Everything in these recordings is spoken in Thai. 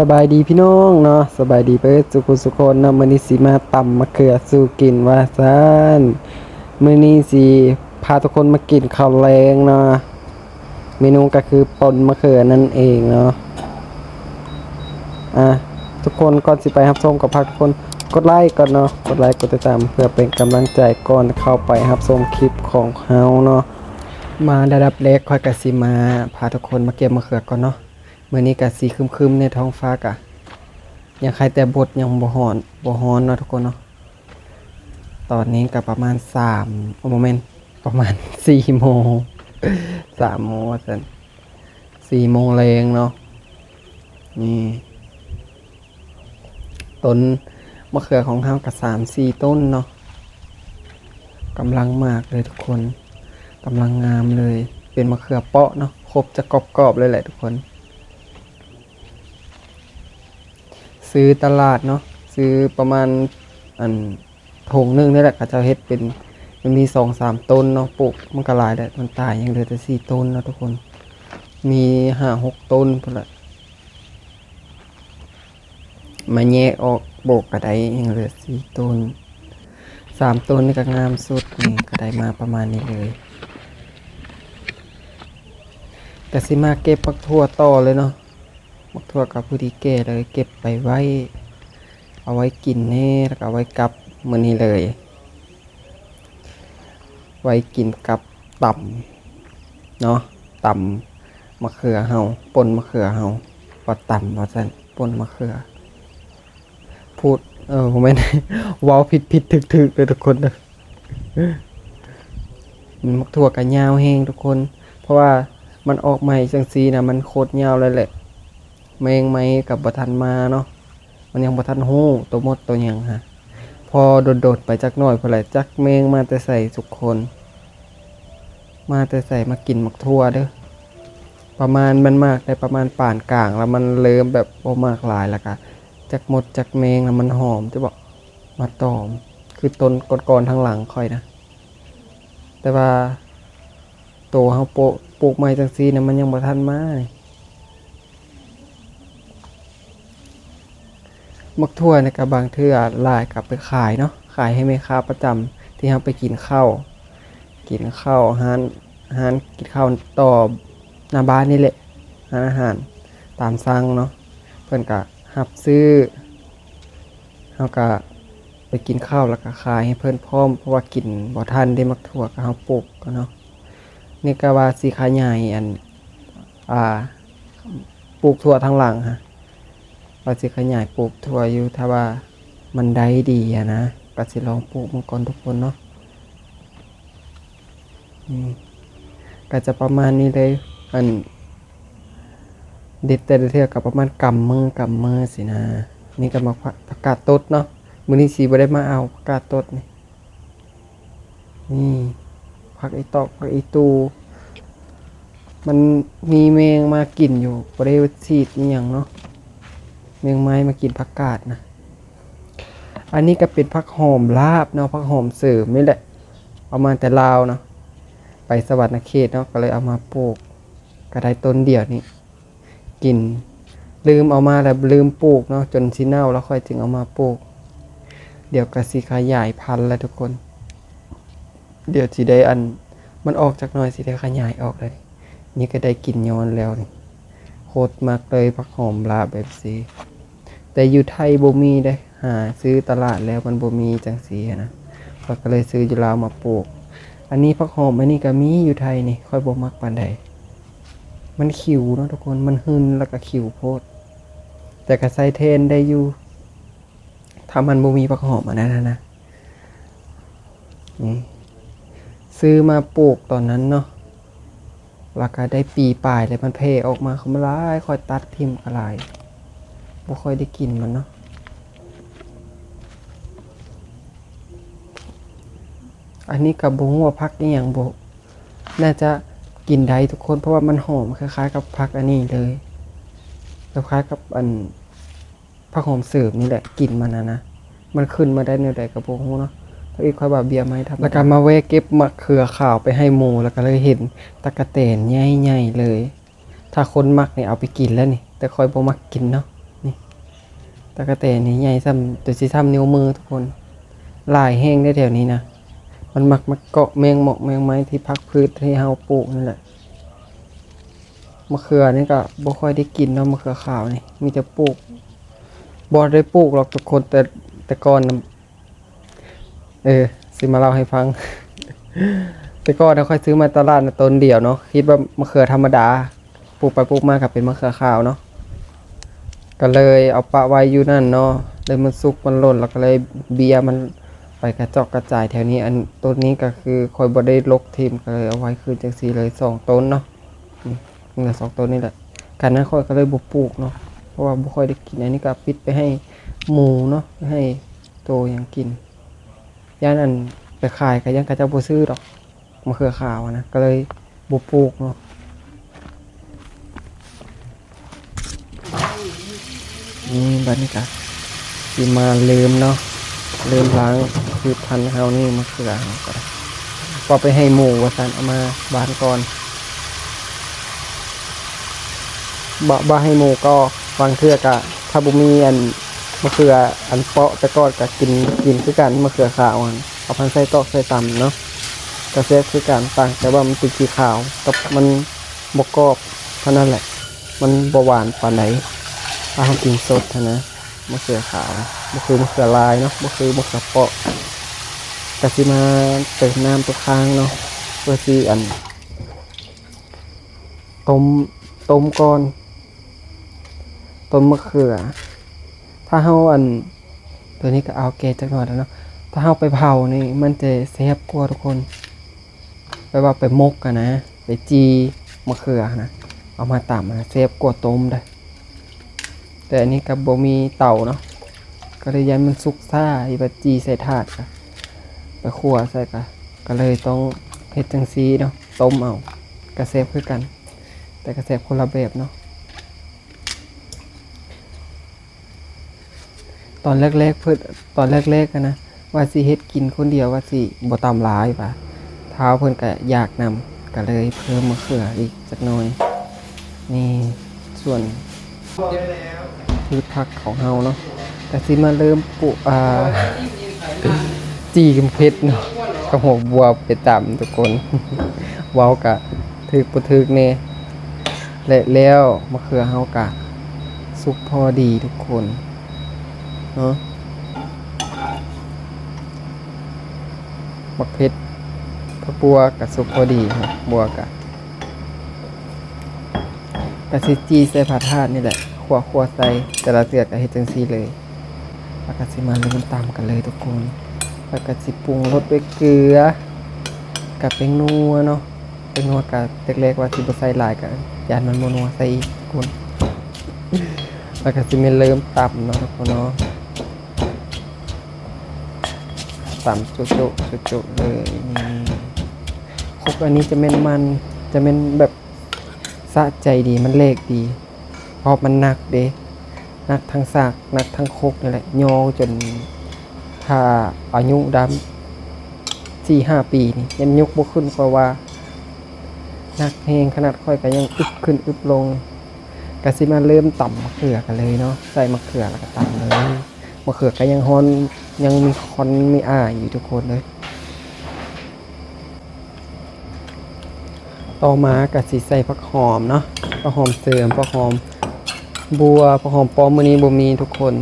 สบายดีพี่น้องเนาะสบายดีเพื่อสุขุสุคนเนาะมือนี้สิมาตำมะเขือสู่กินว่าซ่านมือนี้สิพาทุกคนมากินข้าวแรงเนาะเมนูก็คือปนมะเขือนั่นเองเนาะอะทุกคนก่อนสิไปรับชมกับพาทุกคนกดไลค์ก่อนเนาะกดไลค์กดติดตามเพื่อเป็นกำลังใจก่อนเข้าไปรับชมคลิปของเฮาเนาะมาระดับแรกค่อยก็สิมาพาทุกคนมาเก็บมะเขือก่อนเนาะ มื่อนี้ก็สีครึมๆในท้องฟ้ากะยังใครแต่บทยังบ่ฮ้อนบ่ฮ้อนเนาะทุกคนเนาะตอนนี้ก็ประมาณ3โมเมนต์ประมาณ4โมง3โมงว่าซั่โมงแรงเนาะนี่ต้นมะเขือของเฮาก็3 4ต้นเนาะกำลังมากเลยทุกคนกำลังงามเลย เป็นมะเขือเปาะเนาะครบจะกรอบๆเลยแหละทุกคน ซื้อตลาดเนาะซื้อประมาณอันถงหนึงนี่แหละเขาเจะเฮ็ดเป็นมันมีสองสามต้นเนาะปลูกมันก็หลายแหละมันตายยังเหลือแต่สี่ต้นเนาะทุกคน มีห้าหกต้นพุ่นละมาแยกออกโบกกระไดยังเหลือสี่ต้นสามต้นนี่ก็งามสุดนี่กระไดมาประมาณนี้เลยกสิมาเก็บปักทั่วต่อเลยเนาะ มักทั่วกับผู้ที่แก่เลย เก็บไปไว้ เอาไว้กินแน่แล้วก็เอาไว้กับมื้อนี้เลย ไว้กินกับต่ำเนาะต่ำมะเขือเฮาป่นมะเขือเฮาว่าต่ำว่าซั่นป่นมะเขือ พูด เออผมไม่ได้ว้าผิดผิดถึกถึกเลยทุกคนเด้อมันมักทั่วกับยาวแห้งทุกคน เพราะว่ามันออกใหม่จังซีนะมันโคตรยาวเลยแหละ แมงไหมกับบทันมาเนาะมันยังบทันหู้ตัวมดตัวยังฮะพอโดดๆไปจักหน่อยพอไหลจักแมงมาแต่ใส่ทุกคน มาแต่ใส่มากินหมักทั่วเด้อประมาณมันมากได้ประมาณป่านกลาง แล้วมันเริ่มแบบโอมากหลายแล้วก็จักหมดจักแมงแล้วมันหอมจะบอกมาตอม คือต้นก่อนๆทางหลังค่อยนะ แต่ว่าโตเฮาโปปลูกไม้จังซี่นะมันยังบ่ทันมา มักทั่วในกับบางเทื่อลายกลับไปขายเนาะขายให้แม่ค้าประจำที่เราไปกินข้าวกินข้าวอาหารอาหารกินข้าวต่อหน้าบ้านนี่แหละร้านอาหารตามสั่งเนาะเพิ่อนก็หับซื้อเฮาก็ไปกินข้าวแล้วก็ขายให้เพิ่อนพร้อมเพราะว่ากินบ่ทันได้มักทั่วก็เฮาปลูกก็เนาะนี่ก็ว่าสิขาใหญ่อันอ่าปลูกทั่วทั้งหลังฮะ ว่าสิขยายปลูกถั่วอยู่ถ้าว่ามันได้ดีอะนะก็สิลองปลูกมันก่อนทุกคนเนาะก็จะประมาณนี้เลยอันด็ดแต่ละเทื่อกับประมาณกำมือกำมือสินะ นี่ก็มาประกาศตดเนาะมือนี้สิบ่ได้มาเอาประกาศตดนี่นี่ผักไอตอกผักไอตู มันมีแมงมากินอยู่บ่ได้ฉีดอีหยังเนาะ มงไม้มากินผักกาดนะ อันนี้ก็เป็นผักหอมลาบเนาะผักหอมเสริมนี่แหละ เอามาแต่ลาวเนาะ ไปสวรรค์เขตเนาะก็เลยเอามาปลูกก็ได้ต้นเดียวนี่กิน ลืมเอามาแล้วลืมปลูกเนาะจนสิเน่าแล้วค่อยจึงเอามาปลูก เดี๋ยวก็สิขยายพันธุ์แล้วทุกคน เดี๋ยวสิได้อันมันออกจากหน่อยสิได้ขยายออกเลย นี่ก็ได้กินย้อนแล้วนี่โคตรมากเลยผักหอมลาแบบสี แต่อยู่ไทยบ่มีได้หาซื้อตลาดแล้วมันบ่มีจังสีนะข้อยก็เลยซื้ออยู่ลาวมาปลูก อันนี้ผักหอมอันนี้ก็มีอยู่ไทยนี่ค่อยบ่มักปานใดมันขิวเนาะทุกคนมันหึนแล้วก็ขิวโพด แต่ก็ใส่เทนได้อยู่ถ้ามันบ่มีผักหอมอันนั้นนะนะนี่ซื้อมาปลูกตอนนั้นเนาะแล้วก็ได้ปีปลายเลยมันเพออกมาเขามาหลายคอยตัดทิมกระลาย บ่ค่อยได้กินมันเนาะอันนี้กับบ่ฮู้ว่าพักนี่ยังบ่น่าจะกินได้ทุกคนเพราะว่ามันหอมคล้ายๆ กับพักอันนี้เลยคล้ายๆกับอันผักหอมเสิร์ฟนี่แหละกลินมันนะนะ มันขึ้นมาได้แนวใดกับบ่ฮู้เนาะแล้วอีกค่อยว่าเบียร์ไหมทำแล้วก็มาแวะเก็บมะเขือขาวไปให้หมูแล้วก็เลยเห็นตะกะแตนใหญ่ๆเลย ถ้าคนมักเนี่ยเอาไปกินแล้วนี่ แต่ค่อยบ่มักกินเนาะ ตะกะแตนนี่ใหญ่ซ้ำตัวสิซ้ำนิ้วมือทุกคนหลายแห้งได้แถวนี้นะ มันมักมาเกาะแมงหมอกแมงไม้ที่พักพืชที่เฮาปลูกนั่นแหละมะเขือนี่ก็บ่ค่อยได้กินเนาะมะเขือขาวนี่ มีแต่ปลูกบ่ได้ปลูกหรอกทุกคนแต่แต่ก่อนเออสิมาเล่าให้ฟัง แต่ก่อนเราค่อยซื้อมาตลาดนะต้นเดียวเนาะคิดว่ามะเขือธรรมดาปลูกไปปลูกมากับเป็นมะเขือขาวเนาะ ก็เลยเอาปะไว้อยู่นั่นเนาะเลยมันสุกมันหล่นแล้วก็เลยเบียร์มันไปกระจอกกระจายแถวนี้อันต้นนี้ก็คือคอยบ่ได้ลกทีมก็เลยเอาไว้คือจังซี่เลยสองต้นเนาะอืมมีแต่สองต้นนี่แหละการนั้นคอยก็เลยบ่ปลูกเนาะเพราะว่าบ่ค่อยได้กินอันนี้ก็ปิดไปให้หมูเนาะให้โตอย่างกินย่านอันไปขายก็ยังกระเจ้าบซื้อดอกมะเขือขาวนะก็เลยบ่ปลูกเนาะ นี่บัดนี้ก็สิมาลืมเนาะลืมล้างคือพันเฮานี่มะเขือก็ได้ก็ไปให้หมูว่าซั่นเอามาบ้านก่อนบ่บ่ให้หมูก็บางเทือก็ถ้าบ่มีอันมะเขืออันเปาะต่ก่อนก็กินกินคือกันมะเขือขาวอันเอาพันใส่ตอกใส่ตำเนาะก็แซ่บคือกันต่างแต่ว่ามันติดสีขาวกับมันบ่กรอบเท่านั้นแหละ มันบหวานปานใด ถ้าทำกินสดอะนะมะเขือขาวมะเขือมะเขือลายเนาะมะเขือมะเขือเปาะกะสิมาเติมน้ำตัวค้างเนาะเพื่อซีอันต้มต้มก่อนต้มมะเขือ ถ้าเฮาอัน ตัวนี้ก็เอาแกจักหน่อยแล้วเนาะถ้าเฮาไปเผานี่มันจะแซ่บกว่าทุกคนไปว่าไปมกกันนะ ไปจีมะเขือนะ เอามาตำนะแซ่บกว่าต้มได้ แต่อันนี้กับบ่มีเต่าเนาะก็เลยยันมันสุกซ่าอีบจีใส่ถาดกะไปขั่วใส่กะก็เลยต้องเฮ็ดจังซีเนาะต้มเอากระเซฟคือกัน แต่กระเซฟคนละแบบเนาะตอนแรกๆเพิ่นตอนแรกๆกันนะว่าสิเฮ็ดกินคนเดียวว่าสิบ่ตามลายปะเท้าเพิ่นก็อยากนำก็เลยเพิ่มมะเขืออีกจักหน่อย นี่ส่วน พืชผักของเฮาเนาะแต่สิมาเริ่มปลูกอ่าจีกเพชรเนาะกับหัวบัวไปตามทุกคนเว้ากะถึกบ่ถึกแน่และแล้วมะเขือเฮากะสุกพอดีทุกคนเนาะบักเพชรผักบัวกะสุกพอดีครับบัวกะกะสิจีใส่ผัดทาดนี่แหละ ขัวขัวใส่แต่ละเตือกก็เฮ็ดจังซี่เลยแล้วก็สิมาเริ่มตามกันเลยทุกคนแล้วก็สิปรุงรสด้วยเกลือกับเป็นนัวเนาะเป็นนัวกับเล็กๆว่าสิบ่ใส่หลายก็ยานมันบ่นัวใส่อีกทุกคนแล้วก็สิมาเริ่มตำเนาะทุกคนเนาะตำจุจุจุจุๆเลยนี่ครกอันนี้จะแม่นมันจะแม่นแบบสะใจดีมันเลขดี ราะมันหนักเด้หนักทั้งสากหนักทั้งโคกนี่แหละโยจนถ้าอายุดำสี่ห้าปีนี่ยังยกบ่ขึ้นกว่าว่าหนักแหงขนาดค่อยก็ยังอึบขึ้นอึบลงกะสิมาเริ่มต่ำมะเขือกันเลยเนาะใส่มะเขือแล้วก็ต่ำเลยมะเขือก็ยังฮอนยังมีคอนมีอ่าอยู่ทุกคนเลยต่อมากะสิใส่ผักหอมเนาะผักหอมเสริมผักหอม บัวผักหอมป้อมมื้อนี้บ่มีทุกคน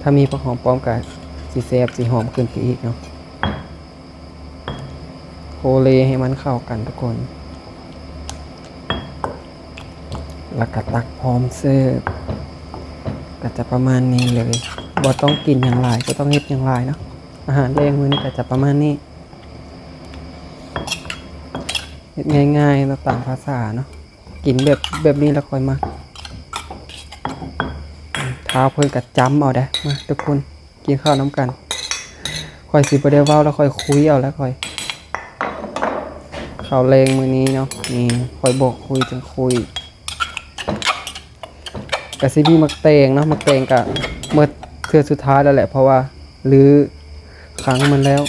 ถ้ามีผักหอมป้อมกะสิแซ่บสิหอมขึ้นไปอีกเนาะโคเลให้มันเข้ากันทุกคน แล้วก็ตักพร้อมเสิร์ฟก็จะประมาณนี้เลยบ่ต้องกินอย่างไรก็ต้องเฮ็ดอย่างไรเนาะอาหารแรงมื้อนี้ก็จะประมาณนี้เฮ็ดง่ายๆเราต่างภาษาเนาะกินแบบแบบนี้แล้วค่อยมา เท้าเพิ่นกัดจ้ำเอาได้มาทุกคนกินข้าวน้ำกันค่อยสิบ่ได้เว้าแล้วค่อยคุยเอาแล้วค่อยข้าวแรงมื้อนี้เนาะนี่ค่อยบอกคุยจังคุยกะสิมีมักแตงเนาะมักแตงกะเมื่อเทื่อสุดท้ายแล้วแหละ เพราะว่ารื้อครั้งมันแล้ว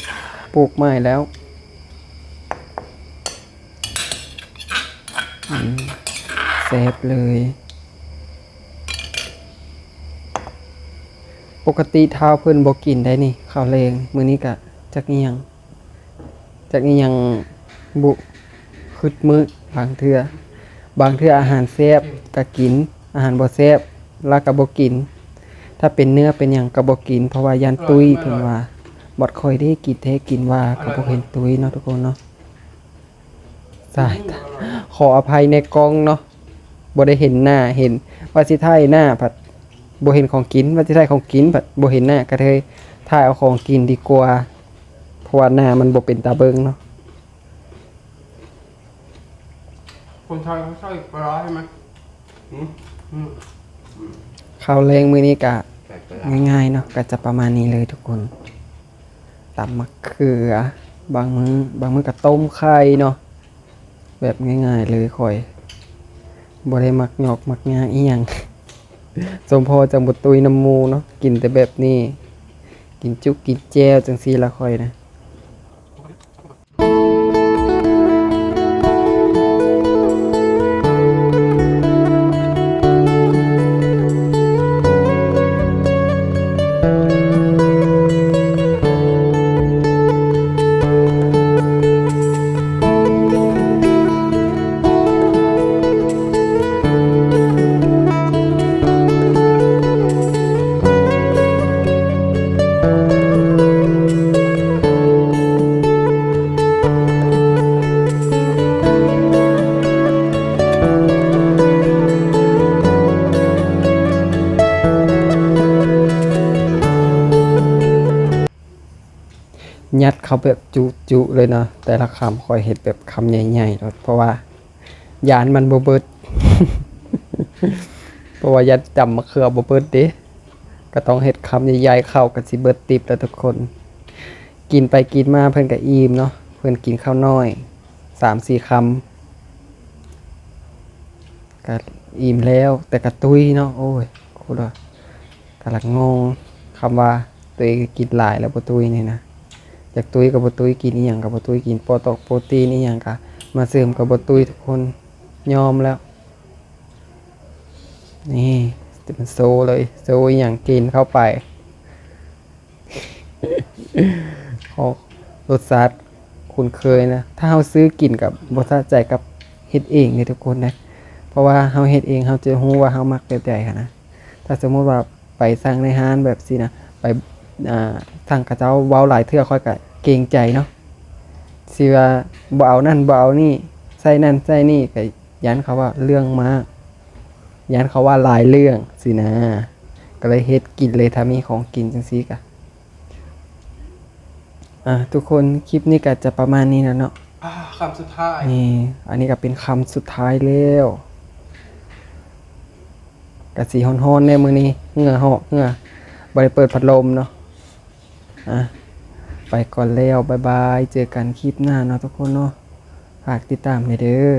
ปลูกใหม่แล้วเซฟเลย ปกติเท้าเพิ่นบ่กินได้นี่ข้าวแรงมื้อนี้ก็จักอีหยังจักอีหยังบุคึดมื้อบางเทื่อบางเทื่ออาหารแซ่บก็กิน อาหารบ่แซ่บแล้วก็บ่กิน ถ้าเป็นเนื้อเป็นหยังก็บ่กิน เพราะว่ายันตุ้ยเพิ่นว่าบ่ค่อยได้กินแท้กินว่าก็บ่เห็นตุ้ยเนาะทุกคนเนาะสายตาขออภัยในกล้องเนาะบ่ได้เห็นหน้าเห็นว่าสิถ่ายหน้าผัด บ่เห็นของกินว่าสิได้ของกินผัดบ่เห็นหน้าก็เลยถ่ายเอาของกินดีกว่าเพราะว่าหน้ามันบ่เป็นตาเบิงเนาะคนไทยเขาใส่ปลาร้าใช่ไหมอืมอืมข้าวแรงมื้อนี้ก็ใส่ปลาร้าง่ายๆเนาะก็จะประมาณนี้เลยทุกคนตำมะเขือ บางมื้อบางมื้อก็ต้มไข่เนาะแบบง่ายๆเลยค่อยบ่ได้มักหยอกมักงาอีหยัง สมพอจังบทตุยน้ำมูเนาะกินแต่แบบนี้ กินจุกกินแจวจังซีละคอยนะ ยัดเขาแบบจุจุๆเลยเนาะแต่ละคำคอยเห็ดแบบคำใหญ่ๆเนาะเพราะว่ายานมันบ่เบิดเพราะว่ายัดจำมะเขือบ่เบิดเด้ก็ต้องเห็ดคำใหญ่ๆเข้ากันสิเบิดติบแล้วทุกคน กินไปกินมาเพิ่อนก็อิ่มเนาะเพิ่อนกินข้าวน้อยสามสี่คำก็อิ่มแล้ว แต่กระตุยเนาะโอ้ยคุณว่ากำลังงงคำว่าตัวเองกินหลายแล้วบ่ตุยนี่นะ อยากตุ้ยกับบตุยกินอีหยังกับบตุ้ยกินโปรตกโปรตีนอีหยังกะมาเสริมกับบตุ้ยทุกคนยอมแล้ว นี่เป็นโซเลยโซอีหยังกินเข้าไปเขอรสชาติคุณเคยนะ ถ้าเราซื้อกินกับบรสใจกับเฮ็ดเองเนี่ยทุกคนนะ เพราะว่าเราเฮ็ดเองเราจะรู้ว่าเรามักแบบใดค่ะนะ ถ้าสมมติว่าไปสั่งในห้านแบบสินะ ไป อ่าสั่งกระเจ้าเว้าหลายเทื่อค่อยกะเกรงใจเนาะสิว่าบ่เอานั่นบ่เอานี่ใส่นั่นใส่นี่ก็ยันเขาว่าเรื่องมากยันเขาว่าหลายเรื่องสินะ ก็เลยเฮ็ดกินเลยถ้ามีของกินจังซี่กะอะทุกคนคลิปนี้ก็จะประมาณนี้นะเนาะอ่าคำสุดท้ายนี่อันนี้ก็เป็นคำสุดท้ายแล้วกะสีฮ้อนๆในมือนี้เหงื่อเหาะเหงื่อบริเปิดพัดลมเนาะ อะไปก่อนแล้วบายบาย เจอกันคลิปหน้าเนาะทุกคนเนาะฝากติดตามให้เด้อ